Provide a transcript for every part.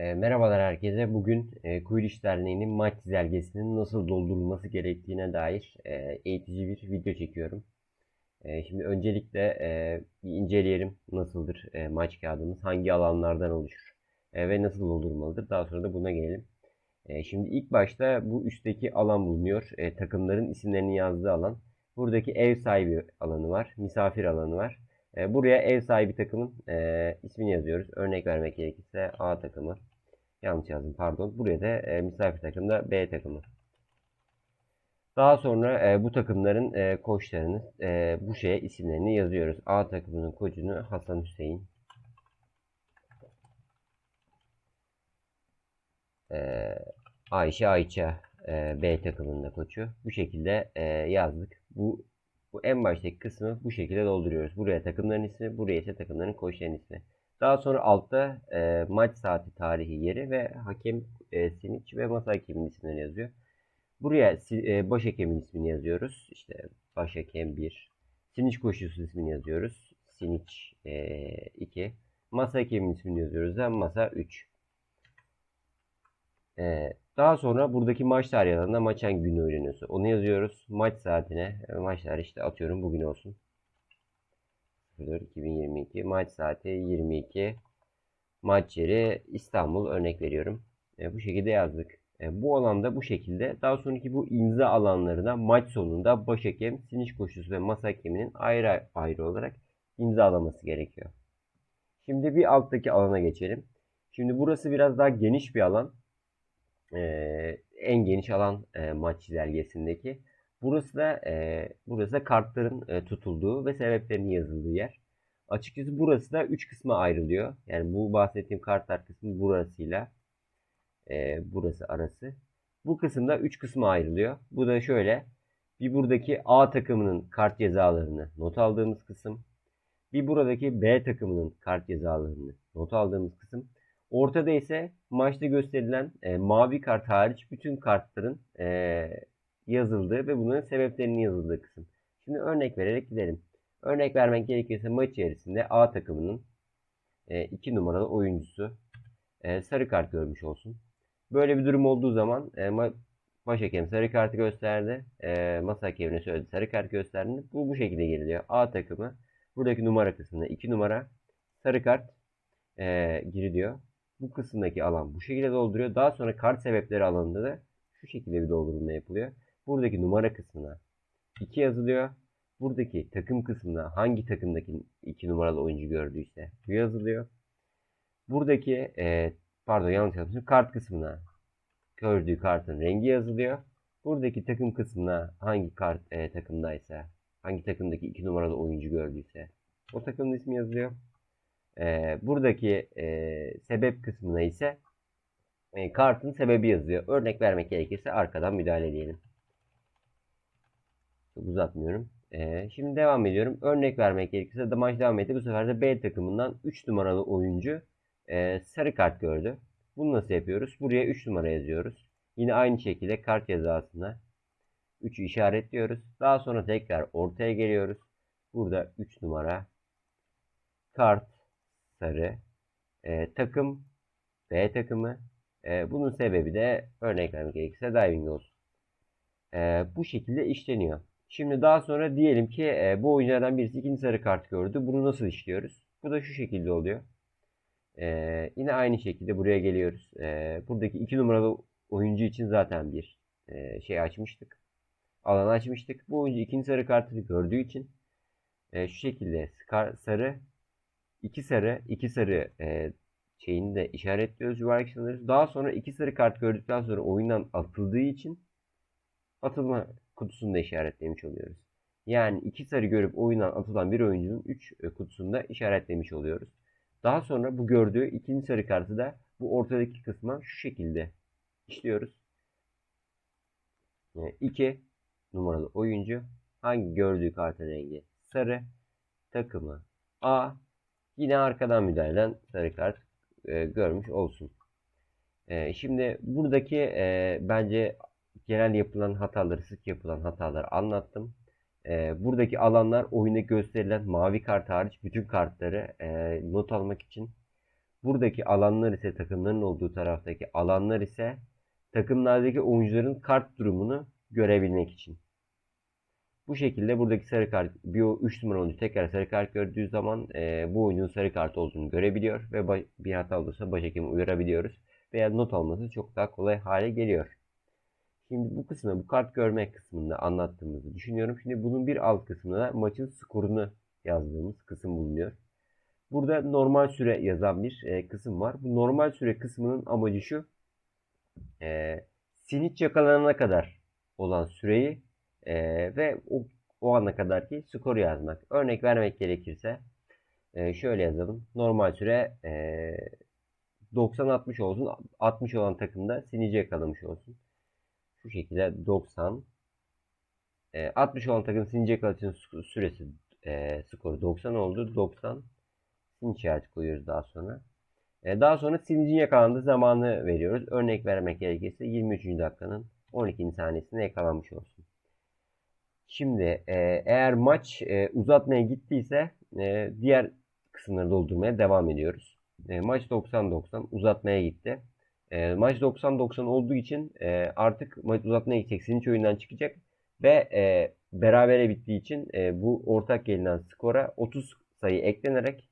E, merhabalar herkese. Bugün e, Quidditch Derneği'nin maç çizelgesinin nasıl doldurulması gerektiğine dair e, eğitici bir video çekiyorum. E, şimdi öncelikle e, bir inceleyelim nasıldır e, maç kağıdımız, hangi alanlardan oluşur e, ve nasıl doldurulmalıdır. Daha sonra da buna gelelim. E, şimdi ilk başta bu üstteki alan bulunuyor. E, takımların isimlerini yazdığı alan. Buradaki ev sahibi alanı var, misafir alanı var. E, buraya ev sahibi takımın e, ismini yazıyoruz. Örnek vermek gerekirse A takımı. Yanlış yazdım pardon. Buraya da e, misafir takımda B takımı. Daha sonra e, bu takımların e, koçlarını e, bu şeye isimlerini yazıyoruz. A takımının koçunu Hasan Hüseyin. E, Ayşe Ayça e, B takımında koçu. Bu şekilde e, yazdık. Bu bu en baştaki kısmı bu şekilde dolduruyoruz. Buraya takımların ismi, buraya ise takımların koçlarının ismi. Daha sonra altta e, maç saati tarihi yeri ve hakem e, Siniç ve masa hakeminin isimleri yazıyor. Buraya e, baş hakemin ismini yazıyoruz. İşte baş hakem 1. Siniç koşucusu ismini yazıyoruz. Siniç 2. E, masa hakemin ismini yazıyoruz da masa 3. E, daha sonra buradaki maç tarihi alanında maç hangi gün oynanıyorsa onu yazıyoruz. Maç saatine e, maç tarihi işte atıyorum bugün olsun. 2022 maç saati 22 maç yeri İstanbul örnek veriyorum. E, bu şekilde yazdık. E, bu alanda bu şekilde daha sonraki bu imza alanlarına maç sonunda baş hakem, siniş koşusu ve masa hakeminin ayrı ayrı olarak imzalaması gerekiyor. Şimdi bir alttaki alana geçelim. Şimdi burası biraz daha geniş bir alan. Ee, en geniş alan e, maç çizelgesindeki. Burası da e, burası da kartların e, tutulduğu ve sebeplerinin yazıldığı yer. Açıkçası burası da 3 kısma ayrılıyor. Yani bu bahsettiğim kartlar kısmı burasıyla e, burası arası. Bu kısımda 3 kısma ayrılıyor. Bu da şöyle. Bir buradaki A takımının kart cezalarını not aldığımız kısım. Bir buradaki B takımının kart cezalarını not aldığımız kısım. Ortada ise maçta gösterilen e, mavi kart hariç bütün kartların e, yazıldığı ve bunların sebeplerinin yazıldığı kısım. Şimdi örnek vererek gidelim. Örnek vermek gerekirse maç içerisinde A takımının 2 e, numaralı oyuncusu e, sarı kart görmüş olsun. Böyle bir durum olduğu zaman e, baş hakem sarı kartı gösterdi. Masa hakemine söyledi sarı kart gösterdi. Bu bu şekilde geliliyor. A takımı buradaki numara kısmında 2 numara sarı kart giriliyor. Bu kısımdaki alan bu şekilde dolduruyor. Daha sonra kart sebepleri alanında da şu şekilde bir doldurulma yapılıyor. Buradaki numara kısmına 2 yazılıyor. Buradaki takım kısmına hangi takımdaki 2 numaralı oyuncu gördüyse bu yazılıyor. Buradaki e, pardon yanlış yazmışım. Kart kısmına gördüğü kartın rengi yazılıyor. Buradaki takım kısmına hangi kart e, takımdaysa hangi takımdaki 2 numaralı oyuncu gördüyse o takımın ismi yazılıyor. E, buradaki e, sebep kısmına ise e, kartın sebebi yazıyor. Örnek vermek gerekirse arkadan müdahale edelim. Çok uzatmıyorum. Ee, şimdi devam ediyorum. Örnek vermek gerekirse de maç devam etti. Bu sefer de B takımından 3 numaralı oyuncu e, sarı kart gördü. Bunu nasıl yapıyoruz? Buraya 3 numara yazıyoruz. Yine aynı şekilde kart cezasına 3'ü işaretliyoruz. Daha sonra tekrar ortaya geliyoruz. Burada 3 numara kart sarı e, takım B takımı. E, bunun sebebi de örnek vermek gerekirse diving olsun. E, bu şekilde işleniyor. Şimdi daha sonra diyelim ki e, bu oyunculardan birisi ikinci sarı kart gördü. Bunu nasıl işliyoruz? Bu da şu şekilde oluyor. E, yine aynı şekilde buraya geliyoruz. E, buradaki iki numaralı oyuncu için zaten bir e, şey açmıştık. Alan açmıştık. Bu oyuncu ikinci sarı kartını gördüğü için e, şu şekilde sarı iki sarı iki sarı e, şeyini de işaretliyoruz. Yuvarlak işaretliyoruz. Daha sonra iki sarı kart gördükten sonra oyundan atıldığı için atılma kutusunu da işaretlemiş oluyoruz. Yani iki sarı görüp oyundan atılan bir oyuncunun 3 e, kutusunu da işaretlemiş oluyoruz. Daha sonra bu gördüğü ikinci sarı kartı da bu ortadaki kısma şu şekilde işliyoruz. 2 e, numaralı oyuncu hangi gördüğü kartın rengi sarı takımı A yine arkadan müdahale sarı kart e, görmüş olsun. E, şimdi buradaki e, bence genel yapılan hataları, sık yapılan hataları anlattım. E, buradaki alanlar oyunda gösterilen mavi kart hariç bütün kartları e, not almak için. Buradaki alanlar ise takımların olduğu taraftaki alanlar ise takımlardaki oyuncuların kart durumunu görebilmek için. Bu şekilde buradaki sarı kart bir 3 numara oyuncu tekrar sarı kart gördüğü zaman e, bu oyuncunun sarı kart olduğunu görebiliyor ve bir hata olursa başhekimi uyarabiliyoruz veya not alması çok daha kolay hale geliyor. Şimdi bu kısmı, bu kart görme kısmında anlattığımızı düşünüyorum. Şimdi bunun bir alt kısmında da maçın skorunu yazdığımız kısım bulunuyor. Burada normal süre yazan bir e, kısım var. Bu normal süre kısmının amacı şu. E, siniç yakalanana kadar olan süreyi e, ve o, o ana kadar ki skoru yazmak. Örnek vermek gerekirse e, şöyle yazalım. Normal süre e, 90-60 olsun. 60 olan takımda sinici yakalamış olsun. Şu şekilde 90 e, 60 olan takım sinici yakalatıcının süresi e, skoru 90 oldu. 90 sin işareti koyuyoruz daha sonra. E, daha sonra sinicin yakalandığı zamanı veriyoruz. Örnek vermek gerekirse 23. dakikanın 12. saniyesinde yakalanmış olsun. Şimdi e, eğer maç e, uzatmaya gittiyse e, diğer kısımları doldurmaya devam ediyoruz. E, maç 90-90 uzatmaya gitti. E, maç 90-90 olduğu için e, artık maç uzatmaya gidecek. Sinic oyundan çıkacak ve e, berabere bittiği için e, bu ortak gelinen skora 30 sayı eklenerek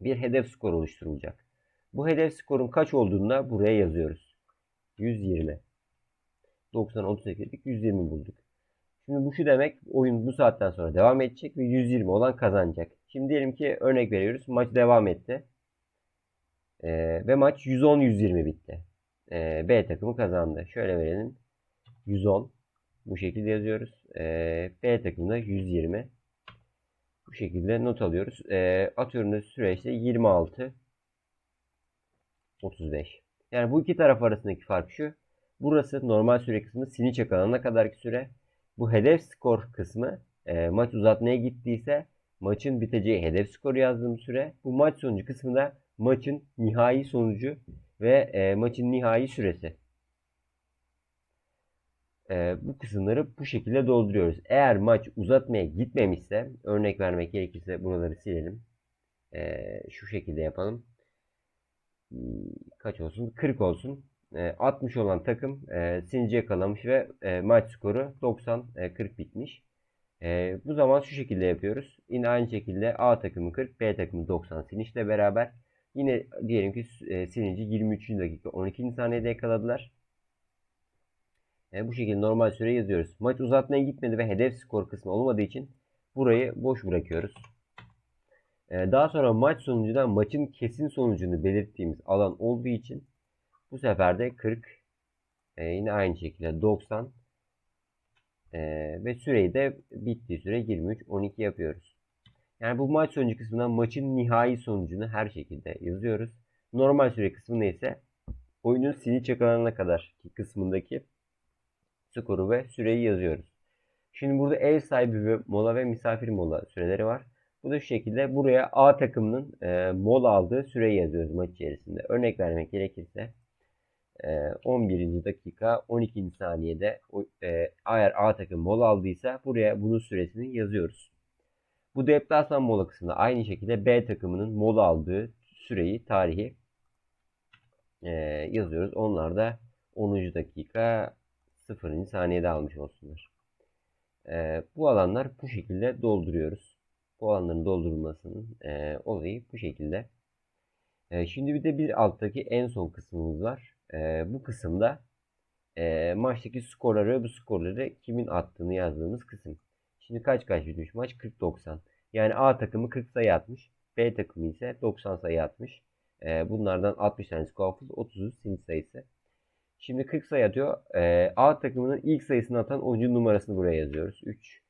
bir hedef skor oluşturulacak. Bu hedef skorun kaç olduğunu da buraya yazıyoruz. 120. 90 38 120 bulduk. Şimdi bu şu demek oyun bu saatten sonra devam edecek ve 120 olan kazanacak. Şimdi diyelim ki örnek veriyoruz. Maç devam etti. Ee, ve maç 110-120 bitti. Ee, B takımı kazandı. Şöyle verelim. 110. Bu şekilde yazıyoruz. Ee, B takımda 120. Bu şekilde not alıyoruz. Ee, atıyorum da süre işte 26 35. Yani bu iki taraf arasındaki fark şu. Burası normal süre kısmı sini yakalanana kadarki süre. Bu hedef skor kısmı e, maç uzatmaya gittiyse maçın biteceği hedef skoru yazdığım süre. Bu maç sonucu kısmında maçın nihai sonucu ve e, maçın nihai süresi. E, bu kısımları bu şekilde dolduruyoruz. Eğer maç uzatmaya gitmemişse örnek vermek gerekirse buraları silelim. E, şu şekilde yapalım. Kaç olsun? 40 olsun. 60 olan takım e, Sinci yakalamış ve e, maç skoru 90-40 e, bitmiş. E, bu zaman şu şekilde yapıyoruz. Yine aynı şekilde A takımı 40, B takımı 90 Sinic ile beraber. Yine diyelim ki e, Sinici 23. dakika 12. saniyede yakaladılar. E, bu şekilde normal süre yazıyoruz. Maç uzatmaya gitmedi ve hedef skor kısmı olmadığı için burayı boş bırakıyoruz. E, daha sonra maç sonucunda maçın kesin sonucunu belirttiğimiz alan olduğu için bu sefer de 40 e, yine aynı şekilde 90 e, ve süreyi de bittiği süre 23 12 yapıyoruz. Yani bu maç sonucu kısmından maçın nihai sonucunu her şekilde yazıyoruz. Normal süre kısmında ise oyunun sini çakalarına kadar kısmındaki skoru ve süreyi yazıyoruz. Şimdi burada ev sahibi ve mola ve misafir mola süreleri var. Bu da şu şekilde buraya A takımının e, mola aldığı süreyi yazıyoruz maç içerisinde. Örnek vermek gerekirse 11. Ee, dakika 12. saniyede e, eğer A takım mola aldıysa buraya bunun süresini yazıyoruz. Bu deplasman mola kısmında aynı şekilde B takımının mola aldığı süreyi, tarihi e, yazıyoruz. Onlar da 10. dakika 0. saniyede almış olsunlar. E, bu alanlar bu şekilde dolduruyoruz. Bu alanların doldurulmasının olayı bu şekilde. Şimdi bir de bir alttaki en son kısmımız var e, bu kısımda e, maçtaki skorları bu skorları kimin attığını yazdığımız kısım. Şimdi kaç kaç bitmiş maç? 40-90. Yani A takımı 40 sayı atmış. B takımı ise 90 sayı atmış. E, bunlardan 60 tanesi Kofuz, 30'u sinir sayısı. Şimdi 40 sayı atıyor. E, A takımının ilk sayısını atan oyuncu numarasını buraya yazıyoruz. 3.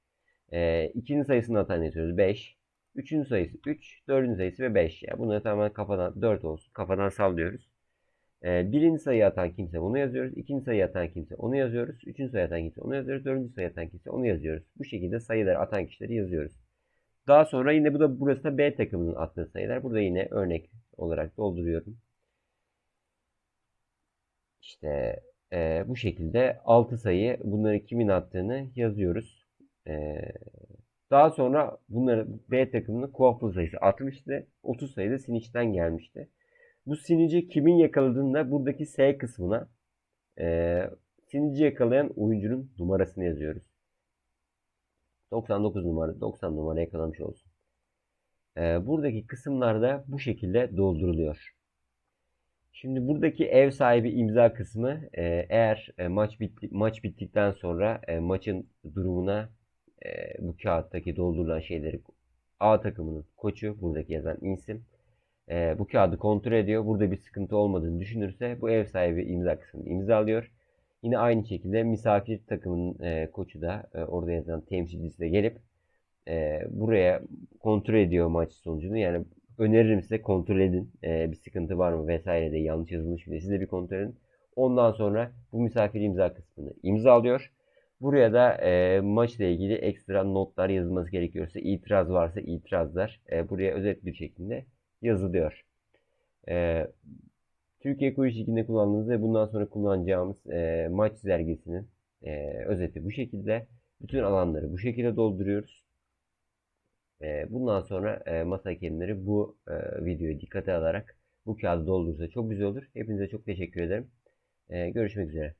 E, ikinci sayısını atan yazıyoruz. 5. Üçüncü sayısı 3. Dördüncü sayısı ve 5. Yani bunları tamamen kafadan 4 olsun. Kafadan sallıyoruz. E, birinci sayı atan kimse onu yazıyoruz. İkinci sayı atan kimse onu yazıyoruz. Üçüncü sayı atan kimse onu yazıyoruz. Dördüncü sayı atan kimse onu yazıyoruz. Bu şekilde sayıları atan kişileri yazıyoruz. Daha sonra yine bu da burası da B takımının attığı sayılar. Burada yine örnek olarak dolduruyorum. İşte e, bu şekilde 6 sayı bunları kimin attığını yazıyoruz. E, Daha sonra bunların B takımının kuaför sayısı 60'tı. 30 sayıda Siniç'ten gelmişti. Bu Sinici kimin yakaladığını da buradaki S kısmına e, Sinici yakalayan oyuncunun numarasını yazıyoruz. 99 numara, 90 numara yakalamış olsun. E, buradaki kısımlarda bu şekilde dolduruluyor. Şimdi buradaki ev sahibi imza kısmı e, eğer e, maç bitti, maç bittikten sonra e, maçın durumuna e, bu kağıttaki doldurulan şeyleri A takımının koçu buradaki yazan isim e, bu kağıdı kontrol ediyor. Burada bir sıkıntı olmadığını düşünürse bu ev sahibi imza kısmını imzalıyor. Yine aynı şekilde misafir takımın e, koçu da e, orada yazan temsilcisi de gelip e, buraya kontrol ediyor maç sonucunu. Yani öneririm size kontrol edin. E, bir sıkıntı var mı vesaire de yanlış yazılmış mı diye siz de bir kontrol edin. Ondan sonra bu misafir imza kısmını imzalıyor. Buraya da e, maçla ilgili ekstra notlar yazılması gerekiyorsa, itiraz varsa itirazlar e, buraya özet bir şekilde yazılıyor. E, Türkiye Kuruş Ligi'nde kullandığımız ve bundan sonra kullanacağımız e, maç çizelgesinin e, özeti bu şekilde. Bütün alanları bu şekilde dolduruyoruz. E, bundan sonra e, masa hakemleri bu e, videoyu dikkate alarak bu kağıdı doldurursa çok güzel olur. Hepinize çok teşekkür ederim. E, görüşmek üzere.